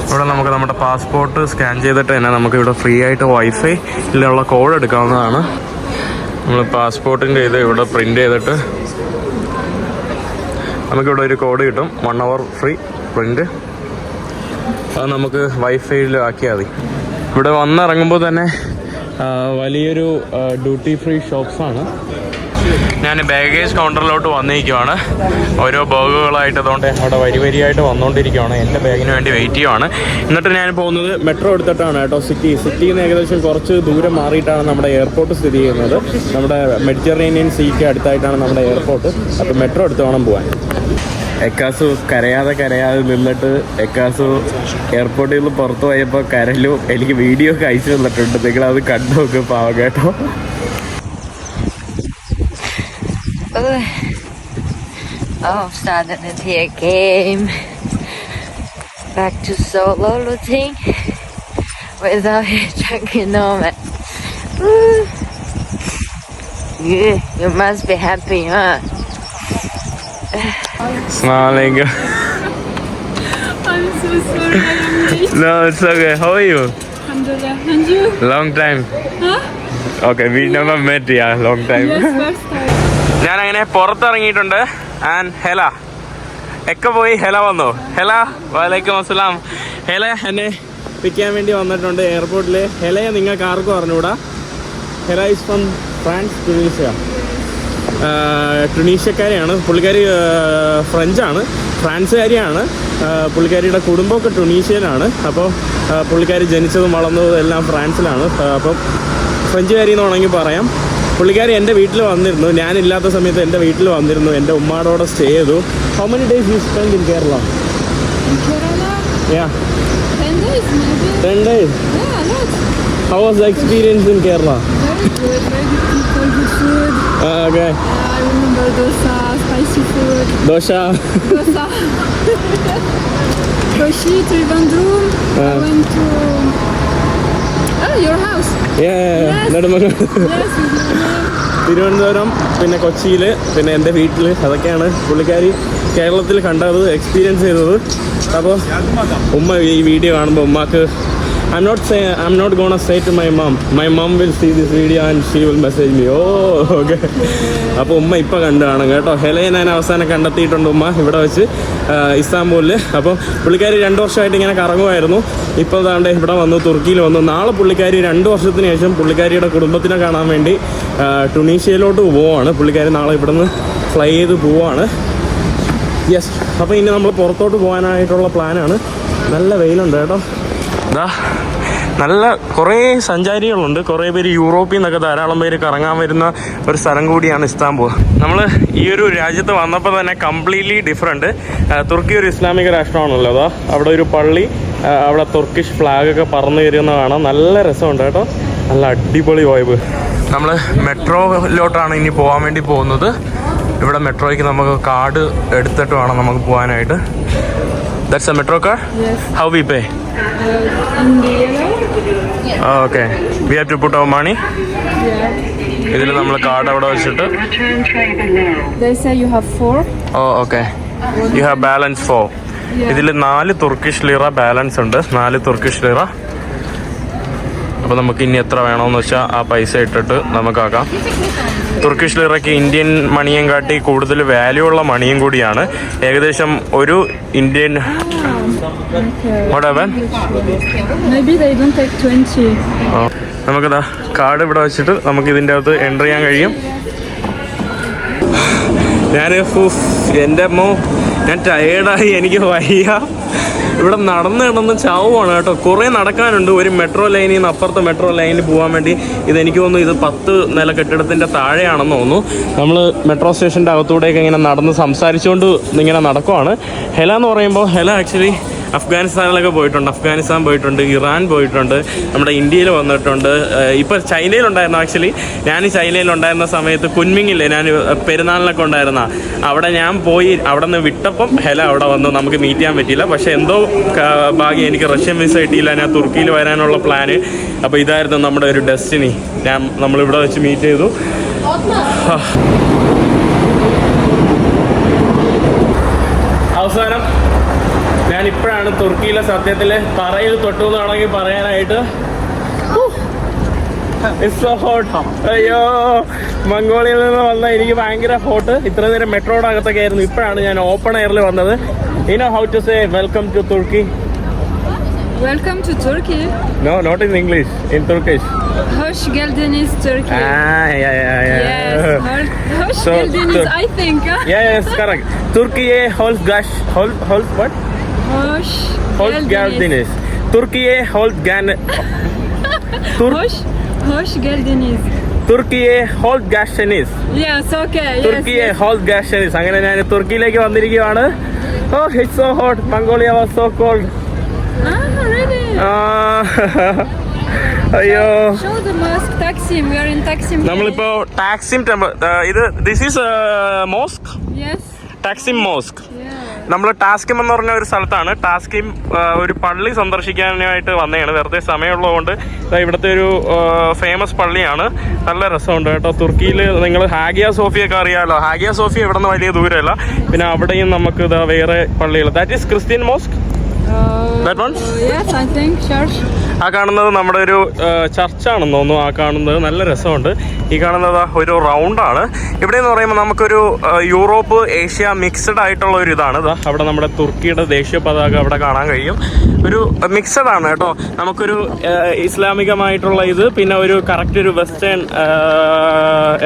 ഇവിടെ നമുക്ക് നമ്മുടെ പാസ്പോർട്ട് സ്കാൻ ചെയ്തിട്ട് തന്നെ നമുക്ക് ഇവിടെ ഫ്രീ ആയിട്ട് വൈഫൈ വൈഫൈയിലുള്ള കോഡ് എടുക്കാവുന്നതാണ്. നമ്മൾ പാസ്പോർട്ടിന്റെ ഇത് ഇവിടെ പ്രിന്റ് ചെയ്തിട്ട് നമുക്കിവിടെ ഒരു കോഡ് കിട്ടും. വൺ അവർ ഫ്രീ പ്രിന്റ് അത് നമുക്ക് വൈഫൈയിൽ ആക്കിയാൽ മതി. ഇവിടെ വന്നിറങ്ങുമ്പോൾ തന്നെ വലിയൊരു ഡ്യൂട്ടി ഫ്രീ ഷോപ്സാണ് ഞാൻ ബാഗേജ് കൗണ്ടറിലോട്ട് വന്നിരിക്കുവാണ്. ഓരോ ബാഗുകളായിട്ട് അതുകൊണ്ട് അവിടെ വരി വരിയായിട്ട് വന്നുകൊണ്ടിരിക്കുകയാണ് എന്റെ ബാഗിന് വേണ്ടി വെയിറ്റ് ചെയ്യുവാണ്. എന്നിട്ട് ഞാൻ പോകുന്നത് മെട്രോ എടുത്തിട്ടാണ് കേട്ടോ സിറ്റി സിറ്റിയിൽ നിന്ന് ഏകദേശം കുറച്ച് ദൂരം മാറിയിട്ടാണ് നമ്മുടെ എയർപോർട്ട് സ്ഥിതി ചെയ്യുന്നത്. നമ്മുടെ മെഡിറ്ററേനിയൻ സീക്ക് അടുത്തായിട്ടാണ് നമ്മുടെ എയർപോർട്ട് അപ്പോൾ മെട്രോ എടുത്ത് വേണം പോകാൻ എക്കാസു കരയാതെ കരയാതെ നിന്നിട്ട് എക്കാസു എയർപോർട്ടിൽ നിന്ന് പുറത്തു പോയപ്പോൾ കരലും എനിക്ക് വീഡിയോ ഒക്കെ അയച്ചു തന്നിട്ടുണ്ട്. നിങ്ങൾ അത് കണ്ടുനോക്ക് പാവം കേട്ടോ. Back to solo routine without you checking on me. Yeah, you must be happy, huh? Smiling. I'm so sorry, I'm. No, it's okay. How are you? Alhamdulillah. And you? Long time. Huh? Okay, we yeah. never met, yeah, long time. Yes, first time. ഞാൻ അങ്ങനെ പുറത്തിറങ്ങിയിട്ടുണ്ട് and Hala ഒക്കെ പോയി Hala വന്നു Hala വലൈക്കും അസ്സലാം Hala എന്നെ പിക്കാൻ വേണ്ടി വന്നിട്ടുണ്ട് എയർപോർട്ടിൽ ഹെലയെ നിങ്ങൾക്ക് ആർക്കും അറിഞ്ഞുകൂടാ Hela is from France Tunisia ടുണീഷ്യക്കാരിയാണ് പുള്ളിക്കാരി ഫ്രഞ്ചാണ്. ഫ്രാൻസുകാരിയാണ്. പുള്ളിക്കാരിയുടെ കുടുംബമൊക്കെ ടുണീഷ്യയിലാണ് അപ്പോൾ പുള്ളിക്കാരി ജനിച്ചതും വളർന്നതും എല്ലാം ഫ്രാൻസിലാണ്. അപ്പം ഫ്രഞ്ചുകാരി എന്ന് വേണമെങ്കിൽ പറയാം. പുള്ളിക്കാരി എന്റെ വീട്ടിൽ വന്നിരുന്നു. ഞാനില്ലാത്ത സമയത്ത് എന്റെ വീട്ടിൽ വന്നിരുന്നു. എന്റെ ഉമ്മാടോടെ സ്റ്റേ ചെയ്തു. How many days you spend in Kerala In Kerala, yeah 10 days maybe. Ten days Yeah, a lot. How was the experience in Kerala Very Uh, okay. food. Uh, I remember dosa, spicy food. Dosa. Dosa. Koshi, Trivandrum. I Uh. went to... Oh, your house. Yeah. Yes, yes, your mom. Thiruvananthapuram പിന്നെ കൊച്ചിയിൽ പിന്നെ എന്റെ വീട്ടിൽ അതൊക്കെയാണ് പുള്ളിക്കാരി കേരളത്തിൽ കണ്ടത് experience ചെയ്തത് അപ്പോൾ ഉമ്മ ഈ വീഡിയോ കാണുമ്പോൾ ഉമ്മാക്ക് I not saying I not not gonna to my my My my will will see video video and she will message me okay. അപ്പോൾ ഉമ്മ ഇപ്പം കണ്ടതാണ് കാണും കേട്ടോ. ഹെലയെ ഞാൻ അവസാനം കണ്ടെത്തിയിട്ടുണ്ട് ഉമ്മ ഇവിടെ വെച്ച് ഇസ്താംബൂളിൽ അപ്പോൾ പുള്ളിക്കാരി രണ്ട് വർഷമായിട്ട് ഇങ്ങനെ കറങ്ങുമായിരുന്നു. ഇപ്പോൾ ദാണ്ട് ഇവിടെ വന്നു തുർക്കിയിൽ വന്നു. നാളെ പുള്ളിക്കാരി രണ്ട് വർഷത്തിന് ശേഷം പുള്ളിക്കാരിയുടെ കുടുംബത്തിനെ കാണാൻ വേണ്ടി ടുണീഷ്യയിലോട്ട് പോവാണ്. പുള്ളിക്കാരി നാളെ ഇവിടുന്ന് ഫ്ലൈ ചെയ്ത് പോവാണ്. യെസ് അപ്പോൾ ഇനി നമ്മൾ പുറത്തോട്ട് പോകാനായിട്ടുള്ള പ്ലാനാണ് നല്ല വെയിലുണ്ട് കേട്ടോ. ഇതാ നല്ല കുറേ സഞ്ചാരികളുണ്ട്. കുറേ പേര് യൂറോപ്പിൽ നിന്നൊക്കെ ധാരാളം പേര് കറങ്ങാൻ വരുന്ന ഒരു സ്ഥലം കൂടിയാണ് ഇസ്താംബൂൾ. നമ്മൾ ഈ ഒരു രാജ്യത്ത് വന്നപ്പോൾ തന്നെ കംപ്ലീറ്റ്ലി ഡിഫറെന്റ് തുർക്കി ഒരു ഇസ്ലാമിക രാഷ്ട്രമാണല്ലോ. അതോ അവിടെ ഒരു പള്ളി അവിടെ തുർക്കിഷ് ഫ്ലാഗൊക്കെ പറന്നു കയറുന്ന കാണാം. നല്ല രസമുണ്ട് കേട്ടോ. നല്ല അടിപൊളി വൈബ് നമ്മൾ മെട്രോയിലോട്ടാണ് ഇനി പോകാൻ വേണ്ടി പോകുന്നത്. ഇവിടെ മെട്രോയ്ക്ക് നമുക്ക് കാർഡ് എടുത്തിട്ട് വേണം നമുക്ക് പോകാനായിട്ട് that's a metro card. How we pay. Okay. We have to put our money. ഇതിൽ നമ്മൾ കാർഡ് അവിടെ വെച്ചിട്ട്. ഓ okay. You have balance for ഇതിൽ നാല് തുർക്കിഷ് ലിറ ബാലൻസ് ഉണ്ട്. നാല് തുർക്കിഷ് ലിറ അപ്പോൾ നമുക്ക് ഇനി എത്ര വേണമെന്ന് വെച്ചാൽ ആ പൈസ ഇട്ടിട്ട് നമുക്കാക്കാം തുർക്കിഷ് ലിറയ്ക്ക് ഇന്ത്യൻ മണിയും കാട്ടി കൂടുതൽ വാല്യൂ ഉള്ള മണിയും കൂടിയാണ്. ഏകദേശം ഒരു ഇന്ത്യൻ നമുക്കതാ Maybe they don't take 20. നമുക്കിതാ കാർഡ് ഇവിടെ വെച്ചിട്ട് നമുക്ക് ഇതിന്റെ അകത്ത് എന്റർ ചെയ്യാൻ കഴിയും. ഞാൻ എന്റെ അമ്മ ഞാൻ ടയേർഡായി എനിക്ക് വയ്യ. ഇവിടെ നടന്ന് നടന്ന് ചാവുമാണ് കേട്ടോ. കുറേ നടക്കാനുണ്ട്. ഒരു മെട്രോ ലൈനിൽ നിന്ന് അപ്പുറത്തെ മെട്രോ ലൈനിൽ പോകാൻ വേണ്ടി ഇതെനിക്ക് തോന്നുന്നു ഇത് പത്ത് നില കെട്ടിടത്തിന്റെ താഴെയാണെന്ന് തോന്നുന്നു. നമ്മൾ മെട്രോ സ്റ്റേഷന്റെ അകത്തൂടെയൊക്കെ ഇങ്ങനെ നടന്ന് സംസാരിച്ചുകൊണ്ട് ഇങ്ങനെ നടക്കുവാണ്. ഹെല എന്ന് പറയുമ്പോൾ ഹെല ആക്ച്വലി അഫ്ഗാനിസ്ഥാനിലൊക്കെ പോയിട്ടുണ്ട് അഫ്ഗാനിസ്ഥാൻ പോയിട്ടുണ്ട് ഇറാൻ പോയിട്ടുണ്ട് നമ്മുടെ ഇന്ത്യയിൽ വന്നിട്ടുണ്ട്. ഇപ്പോൾ ഇപ്പൊ ചൈനയിലുണ്ടായിരുന്നു ആക്ച്വലി ഞാൻ ചൈനയിലുണ്ടായിരുന്ന സമയത്ത് കുൻമിങ്ങില്ലേ ഞാൻ പെരുന്നാളിനൊക്കെ ഉണ്ടായിരുന്ന. അവിടെ ഞാൻ പോയി അവിടെ നിന്ന് വിട്ടപ്പം ഹെല അവിടെ വന്നു. നമുക്ക് മീറ്റ് ചെയ്യാൻ പറ്റിയില്ല. പക്ഷേ എന്തോ ഭാഗ്യം എനിക്ക് റഷ്യൻ വിസ കിട്ടിയില്ല. ഞാൻ തുർക്കിയിൽ വരാനുള്ള പ്ലാന് അപ്പോൾ ഇതായിരുന്നു നമ്മുടെ ഒരു ഡെസ്റ്റിനി ഞാൻ നമ്മളിവിടെ വെച്ച് മീറ്റ് ചെയ്തു. അവസാനം ഞാൻ ഇപ്പോഴാണ് തുർക്കിയിലെ സത്യത്തിൽ തറയിൽ തൊട്ടു എന്നാണെങ്കിൽ പറയാനായിട്ട്. അയ്യോ മംഗോളിയയിൽ നിന്ന് വന്ന എനിക്ക് ഭയങ്കര ഹോട്ട് ഇത്ര നേരം മെട്രോയുടെ അകത്തൊക്കെ ആയിരുന്നു ഇപ്പോഴാണ് ഞാൻ ഓപ്പൺ എയറിൽ വന്നത് ഇനോ how to say welcome to Turkey welcome to Turkey no not in English in Turkish Hoş geldiniz Turkey. Ah, yeah, yeah, yeah. Yes. Hoş, hoş So, geldiniz, I think. huh? Yeah, yes, correct. Turkiye holds gash, hold, hold, what? Hoş Hold geldiniz. geldiniz. Turkiye hold gan, Tur Hoş, hoş geldiniz. Turkiye hold gashenis. Yes, okay. Yes, തുർക്കിയെ yes. ഹോൾ ഗാഷനിസ് അങ്ങനെ ഞാൻ തുർക്കിയിലേക്ക് വന്നിരിക്കുകയാണ് ഓ hit so hot Mongolia was so cold Ah, really? അയ്യോ Show the mosque, Taksim. We are in Taksim. നമ്മളിപ്പോ Taksim temple ഇത് this is mosque Yes. Taksim mosque Yeah. നമ്മൾ ടാസ്കിം എന്ന് പറഞ്ഞ ഒരു സ്ഥലത്താണ്. ടാസ്കിം ഒരു പള്ളി സന്ദർശിക്കാനായിട്ട് വന്നതാണ്. വെറുതെ സമയമുള്ളതുകൊണ്ട് ഇവിടുത്തെ ഒരു ഫേമസ് പള്ളിയാണ്. നല്ല രസമുണ്ട് കേട്ടോ. തുർക്കിയിൽ നിങ്ങൾ ഹാഗിയ സോഫിയൊക്കെ അറിയാമല്ലോ ഹാഗിയ സോഫിയ ഇവിടെ നിന്ന് വലിയ ദൂരമല്ല. പിന്നെ അവിടെയും നമുക്ക് ഇതാ വേറെ പള്ളികൾ that is Christian mosque That ആ കാണുന്നത് നമ്മുടെ ഒരു ചർച്ചാണെന്ന് തോന്നുന്നു. ആ കാണുന്നത് നല്ല രസമുണ്ട്. ഈ കാണുന്നത് ഒരു റൗണ്ടാണ്. ഇവിടെ എന്ന് പറയുമ്പോൾ നമുക്കൊരു യൂറോപ്പ് ഏഷ്യ മിക്സഡ് ആയിട്ടുള്ള ഒരു ഇതാണ്. ഇതാ അവിടെ നമ്മുടെ തുർക്കിയുടെ ദേശീയ പതാക അവിടെ കാണാൻ കഴിയും. ഒരു മിക്സഡ് ആണ് കേട്ടോ. നമുക്കൊരു ഇസ്ലാമികമായിട്ടുള്ള ഇത് പിന്നെ ഒരു കറക്റ്റ് ഒരു വെസ്റ്റേൺ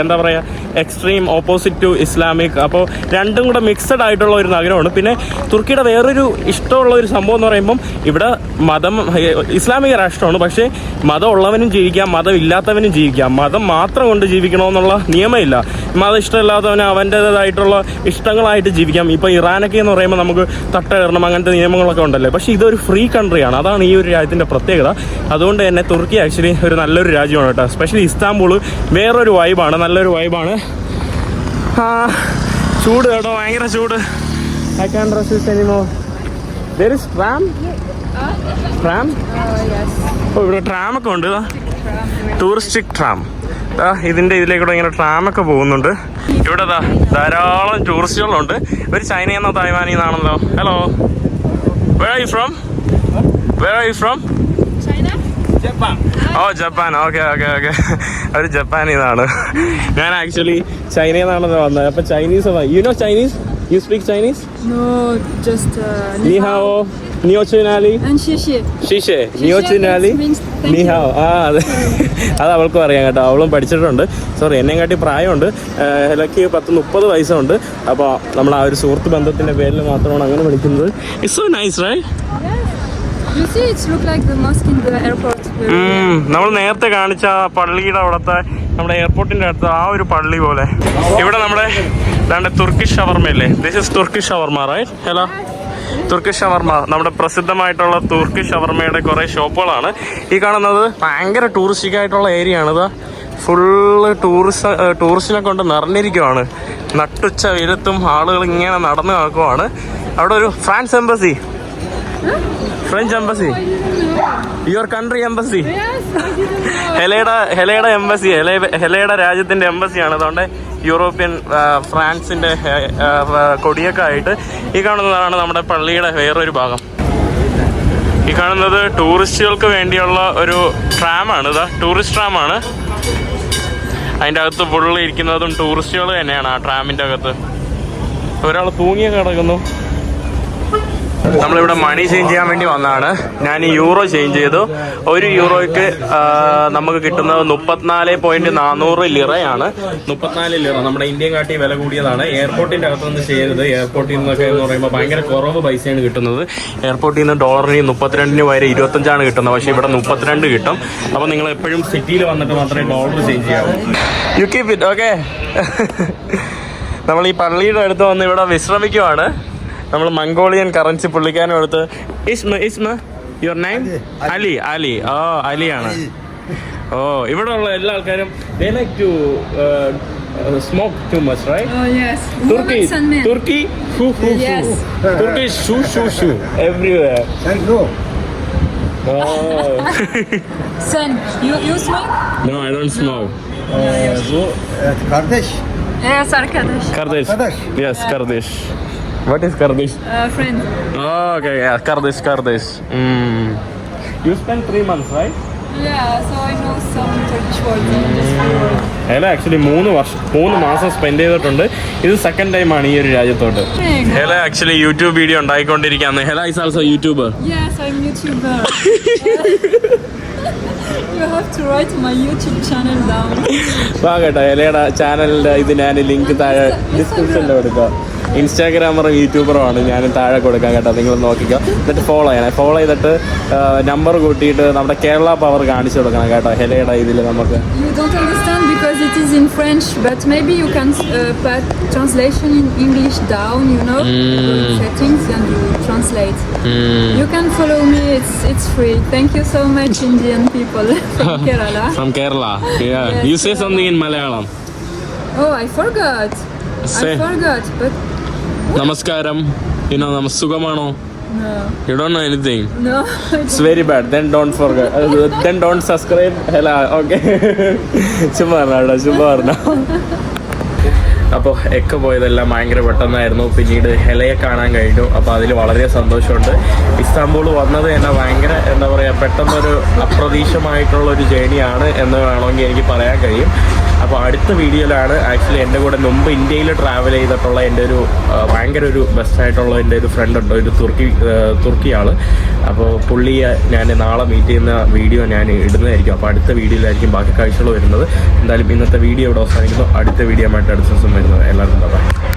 എന്താ പറയുക എക്സ്ട്രീം ഓപ്പോസിറ്റ് ടു ഇസ്ലാമിക് അപ്പോൾ രണ്ടും കൂടെ മിക്സഡ് ആയിട്ടുള്ള ഒരു നഗരമാണ്. പിന്നെ തുർക്കിയുടെ വേറൊരു ഇഷ്ടമുള്ള ഒരു സംഭവം എന്ന് പറയുമ്പം ഇവിടെ മതം ഇസ്ലാമിക രാഷ്ട്രമാണ്. പക്ഷേ മതം ഉള്ളവനും ജീവിക്കാം മതം ഇല്ലാത്തവനും ജീവിക്കാം. മതം മാത്രം കൊണ്ട് ജീവിക്കണമെന്നുള്ള നിയമമില്ല. മതം ഇഷ്ടമില്ലാത്തവന് അവന്റേതായിട്ടുള്ള ഇഷ്ടങ്ങളായിട്ട് ജീവിക്കാം. ഇപ്പോൾ ഇറാനൊക്കെ എന്ന് പറയുമ്പോൾ നമുക്ക് തട്ടേറണം അങ്ങനത്തെ നിയമങ്ങളൊക്കെ ഉണ്ടല്ലേ? പക്ഷേ ഇതൊരു ഫ്രീ കൺട്രിയാണ് അതാണ് ഈ ഒരു രാജ്യത്തിന്റെ പ്രത്യേകത. അതുകൊണ്ട് തന്നെ തുർക്കി ആക്ച്വലി ഒരു നല്ലൊരു രാജ്യമാണ് കേട്ടോ. സ്പെഷ്യലി ഇസ്താംബൂൾ വേറൊരു വൈബാണ് നല്ലൊരു വൈബാണ് ചൂട് കേട്ടോ. ഭയങ്കര ചൂട്. I can resist anymore there is tram tram oh ഇവിടെ ട്രാമൊക്കെ ഉണ്ട്. ടൂറിസ്റ്റിക് ട്രാം ഇതിന്റെ ഇതിലേക്കൂടെ ഇങ്ങനെ ട്രാമൊക്കെ പോകുന്നുണ്ട്. ഇവിടെ ധാരാളം ടൂറിസ്റ്റുകളുണ്ട് ഒരു ചൈനയെന്നോ തായ്വാനിൽ നിന്നാണല്ലോ hello where are you from where are you from oh Japan okay okay okay അവർ ജപ്പാനിൽ നിന്നാണ് ഞാൻ ആക്ച്വലി ചൈനയിൽ നിന്നാണല്ലോ വന്നത്. അപ്പൊ Chinese you know Chinese you speak Chinese? No, just uh, Ni hao. Ni നിഹാവോ നിയോ ali? And shishi. ഷീഷേ നിയോ ചുനാലി means thank you. നിഹാവ് ആ അതെ അത് അവൾക്കും അറിയാം കേട്ടോ അവളും പഠിച്ചിട്ടുണ്ട് സോറി എന്നെ കാട്ടി പ്രായമുണ്ട് ഇലക്ക് പത്ത് മുപ്പത് വയസ്സുണ്ട് അപ്പോൾ നമ്മൾ ആ ഒരു സുഹൃത്ത് ബന്ധത്തിന്റെ പേരിൽ മാത്രമാണ് അങ്ങനെ വിളിക്കുന്നത് ഇറ്റ്സ് സോ നൈസ് റൈ നമ്മൾ നേരത്തെ കാണിച്ച പള്ളിയുടെ അവിടുത്തെ നമ്മുടെ എയർപോർട്ടിന്റെ അടുത്ത് ആ ഒരു പള്ളി പോലെ. ഇവിടെ നമ്മുടെ രണ്ട് Turkish shawarma this is Turkish shawarma right hello Turkish shawarma. നമ്മുടെ പ്രസിദ്ധമായിട്ടുള്ള തുർക്കിഷ് ഷവർമയുടെ കുറേ ഷോപ്പുകളാണ്. ഈ കാണുന്നത് ഭയങ്കര ടൂറിസ്റ്റിക് ആയിട്ടുള്ള ഏരിയ ആണ്. ഇതാ ഫുള്ള് ടൂറിസ്റ്റ് ടൂറിസ്റ്റിനെ കൊണ്ട് നിറഞ്ഞിരിക്കുവാണ്. നട്ടുച്ച വിരത്തും ആളുകൾ ഇങ്ങനെ നടന്നു കാക്കുവാണ് അവിടെ ഒരു France embassy French embassy I didn't know. Your country embassy Yes, I didn't know. ഹെലയുടെ ഹെലയുടെ എംബസി ഹെല ഹെലയുടെ രാജ്യത്തിന്റെ എംബസിയാണ് അതുകൊണ്ട് യൂറോപ്യൻ ഫ്രാൻസിന്റെ കൊടിയൊക്കെ ആയിട്ട് ഈ കാണുന്നതാണ് നമ്മുടെ പള്ളിയുടെ വേറൊരു ഭാഗം. ഈ കാണുന്നത് ടൂറിസ്റ്റുകൾക്ക് വേണ്ടിയുള്ള ഒരു ട്രാമാണ്. ഇതാ ടൂറിസ്റ്റ് ട്രാമാണ്. അതിന്റെ അകത്ത് ഫുള്ള് ഇരിക്കുന്നതും ടൂറിസ്റ്റുകൾ തന്നെയാണ് ആ ട്രാമിന്റെ അകത്ത്. ഒരാൾ തൂങ്ങിയൊക്കെ കിടക്കുന്നു. നമ്മളിവിടെ മണി ചേഞ്ച് ചെയ്യാൻ വേണ്ടി വന്നതാണ് ഞാൻ യൂറോ ചേഞ്ച് ചെയ്തു. ഒരു യൂറോയ്ക്ക് നമുക്ക് കിട്ടുന്നത് മുപ്പത്തിനാല് പോയിന്റ് നാനൂറ് ലിറയാണ്. മുപ്പത്തിനാല് ലിറ. നമ്മുടെ ഇന്ത്യൻ കാട്ടി വില കൂടിയതാണ്. എയർപോർട്ടിന്റെ അകത്തുനിന്ന് ചെയ്യരുത്. എയർപോർട്ടിൽ നിന്നൊക്കെ എന്ന് പറയുമ്പോൾ ഭയങ്കര കുറവ് പൈസയാണ് കിട്ടുന്നത്. എയർപോർട്ടിൽ നിന്ന് ഡോളറിന് മുപ്പത്തിരണ്ടിന് വരെ ഇരുപത്തഞ്ചാണ് കിട്ടുന്നത്. പക്ഷേ ഇവിടെ മുപ്പത്തിരണ്ട് കിട്ടും. അപ്പോൾ നിങ്ങൾ എപ്പോഴും സിറ്റിയിൽ വന്നിട്ട് മാത്രമേ ഡോളർ ചേഞ്ച് ചെയ്യാവൂ. യു കീപ് ഇറ്റ് ഓക്കെ നമ്മൾ ഈ പള്ളിയുടെ അടുത്ത് വന്ന് ഇവിടെ വിശ്രമിക്കുവാണ്. നമ്മൾ മംഗോളിയൻ കറൻസി പുള്ളിക്കാനും എടുത്ത് ഇസ്മ ഇസ്മ your name Ali Ali oh അലിയാണ് ഓ ഇവിടെ ഉള്ള എല്ലാ ആൾക്കാരും they like to smoke too much right Oh yes. തുർക്കി. തുർക്കി no. [LAUGHS] you you smoke? Ee, bu evet, kardeş. Yes, arkadaş. Kardeş. Kardeş. Yes, kardeş. What is kardeş? Uh, friend. Oh, okay, yeah, kardeş, kardeş. Mm. You spent three months, right? Yeah, so I know some Turkish words. in this word. three actually മൂന്ന് വർഷം മൂന്ന് മാസം spend ചെയ്തിട്ടുണ്ട് ഇത് second time ആണ് ഈ ഒരു രാജ്യത്തോട്ട്. ഹെല actually YouTube video ഉണ്ടായിക്കൊണ്ടിരിക്കുകയാണ് Hela is also YouTuber Yes, I'm YouTuber. you have to write my YouTube channel down. വാ കേട്ടോ ഹെലയുടെ ചാനലിന്റെ ഇത് ഞാൻ ലിങ്ക് താഴെ ഡിസ്ക്രിപ്ഷനിൽ കൊടുക്കാം ഇൻസ്റ്റാഗ്രാമറും യൂട്യൂബറും ആണ് ഞാൻ താഴെ കൊടുക്കാൻ കേട്ടോ നിങ്ങൾ നോക്കിക്കോ എന്നിട്ട് ഫോളോ ചെയ്യണം ഫോളോ ചെയ്തിട്ട് നമ്പർ കൂട്ടിയിട്ട് നമ്മുടെ കേരള പവർ കാണിച്ചു കൊടുക്കണം കേട്ടോ ഹെലയുടെ ഇതിൽ നമുക്ക് You don't understand because it is in French, but maybe you can uh, put translation in English down, you know, go settings and you translate. You can follow me, it's it's free. Thank you so much, Indian people from Kerala. From you say say something in Malayalam Oh, I forgot. Say. I forgot, but നമസ്കാരം. ഇനോ നമ സുഖമാണോ? You don't know. Anything. It's very bad then don't forget then don't subscribe Hela okay ചുമ്മാ പറഞ്ഞോ ചുമ്മാ പറഞ്ഞോ. അപ്പോൾ എക്ക പോയതെല്ലാം ഭയങ്കര പെട്ടെന്നായിരുന്നു. പിന്നീട് ഹെലയെ കാണാൻ കഴിഞ്ഞു. അപ്പോൾ അതിൽ വളരെ സന്തോഷമുണ്ട്. ഇസ്താംബൂൾ വന്നത് തന്നെ ഭയങ്കര എന്താ പറയുക പെട്ടെന്നൊരു അപ്രതീക്ഷമായിട്ടുള്ള ഒരു ജേണിയാണ് എന്ന് വേണമെങ്കിൽ എനിക്ക് പറയാൻ കഴിയും. അപ്പോൾ അടുത്ത വീഡിയോയിലാണ് ആക്ച്വലി എന്റെ കൂടെ മുമ്പ് ഇന്ത്യയിൽ ട്രാവൽ ചെയ്തിട്ടുള്ള എന്റെ ഒരു ഭയങ്കര ഒരു ബെസ്റ്റ് ആയിട്ടുള്ള എന്റെ ഒരു ഫ്രണ്ട് ഉണ്ട്. ഒരു തുർക്കി തുർക്കി ആൾ അപ്പോൾ പുള്ളിയെ ഞാൻ നാളെ മീറ്റ് ചെയ്യുന്ന വീഡിയോ ഞാൻ ഇടുന്നതായിരിക്കും. അപ്പോൾ അടുത്ത വീഡിയോയിലായിരിക്കും ബാക്കി കാഴ്ചകൾ വരുന്നത്. എന്തായാലും ഇന്നത്തെ വീഡിയോ ഇവിടെ അവസാനിക്കുന്നു. അടുത്ത വീഡിയോ ആയിട്ട് അടുത്ത ദിവസം വരുന്നത്. എല്ലാവർക്കും